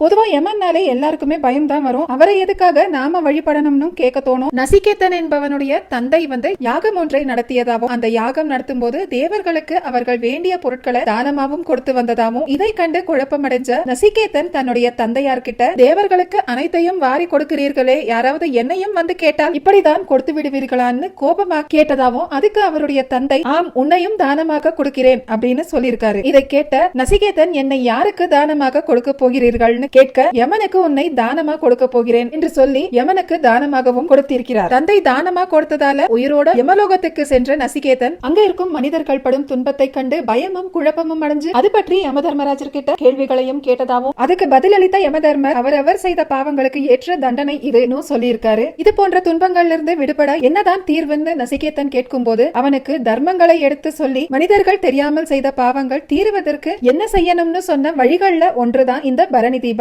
பொதுவா யமன்னாலே எல்லாருக்குமே பயம் தான் வரும். அவரை எதுக்காக நாம வழிபடணும்னு கேட்க தோணும். நசிகேத்தன் என்பவனுடைய தந்தை வந்து யாகம் ஒன்றை நடத்தியதாகவும் அந்த யாகம் நடத்தும் போது தேவர்களுக்கு அவர்கள் வேண்டிய பொருட்களை தானமாவும் கொடுத்து வந்ததாகவும் இதை கண்டு குழப்பமடைஞ்ச நசிகேத்தன் தன்னுடைய தந்தையார் கிட்ட தேவர்களுக்கு அனைத்தையும் வாரி கொடுக்கிறீர்களே யாராவது என்னையும் வந்து கேட்டால் இப்படிதான் கொடுத்து விடுவீர்களான்னு கோபமா கேட்டதாகவும் அதுக்கு அவருடைய தந்தை ஆம் உன்னையும் தானமாக கொடுக்கிறேன் அப்படின்னு சொல்லியிருக்காரு. இதை கேட்ட நசிகேதன் என்னை யாருக்கு தானமாக கொடுக்க போகிறீர்கள்னு கேட்க யமனுக்கு உன்னை தானமா கொடுக்க போகிறேன் என்று சொல்லி யமனுக்கு தானமாகவும் கொடுத்திருக்கிறார். தந்தை தானமா கொடுத்ததால உயிரோட யமலோகத்துக்கு சென்ற நசிகேதன் அங்க இருக்கும் மனிதர்கள் படும் துன்பத்தை கண்டு பயமும் குழப்பமும் அடைஞ்சு அது பற்றி யம தர்மராஜர் கிட்ட கேள்விகளையும் கேட்டதாகவும் அதுக்கு பதிலளித்த யமதர்மர் அவரவர் செய்த பாவங்களுக்கு ஏற்ற தண்டனை இதுன்னு சொல்லியிருக்காரு. இது போன்ற துன்பங்கள்ல இருந்து விடுபட என்னதான் தீர்வுன்னு நசிகேதன் கேட்கும் போது அவனுக்கு தர்மங்களை எடுத்து சொல்லி மனிதர்கள் தெரியாமல் செய்த பாவங்கள் தீருவதற்கு என்ன செய்யணும்னு சொன்ன வழிகள்ல ஒன்றுதான் இந்த பரணி தீபம்